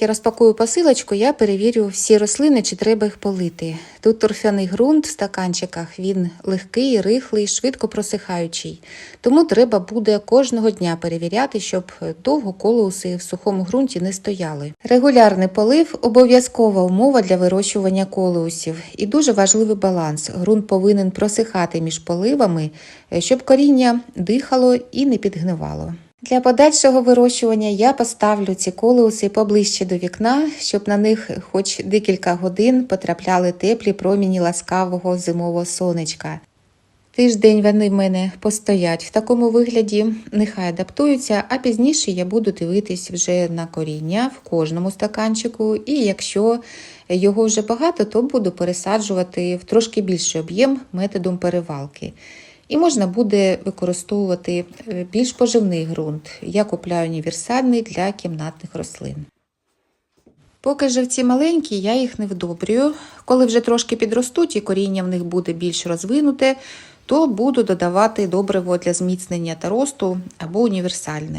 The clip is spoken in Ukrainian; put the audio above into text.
Я розпакую посилочку, я перевірю всі рослини, чи треба їх полити. Тут торфяний ґрунт в стаканчиках, він легкий, рихлий, швидко просихаючий. Тому треба буде кожного дня перевіряти, щоб довго колоуси в сухому ґрунті не стояли. Регулярний полив обов'язкова умова для вирощування колеусів і дуже важливий баланс. Ґрунт повинен просихати між поливами, щоб коріння дихало і не підгнивало. Для подальшого вирощування я поставлю ці колеуси поближче до вікна, щоб на них хоч декілька годин потрапляли теплі проміні ласкавого зимового сонечка. Тиждень вони в мене постоять в такому вигляді, нехай адаптуються, а пізніше я буду дивитись вже на коріння в кожному стаканчику. І якщо його вже багато, то буду пересаджувати в трошки більший об'єм методом перевалки. І можна буде використовувати е, більш поживний ґрунт. Я купляю універсальний для кімнатних рослин. Поки живці маленькі, я їх не вдобрюю. Коли вже трошки підростуть і коріння в них буде більш розвинуте, то буду додавати добриво для зміцнення та росту або універсальне.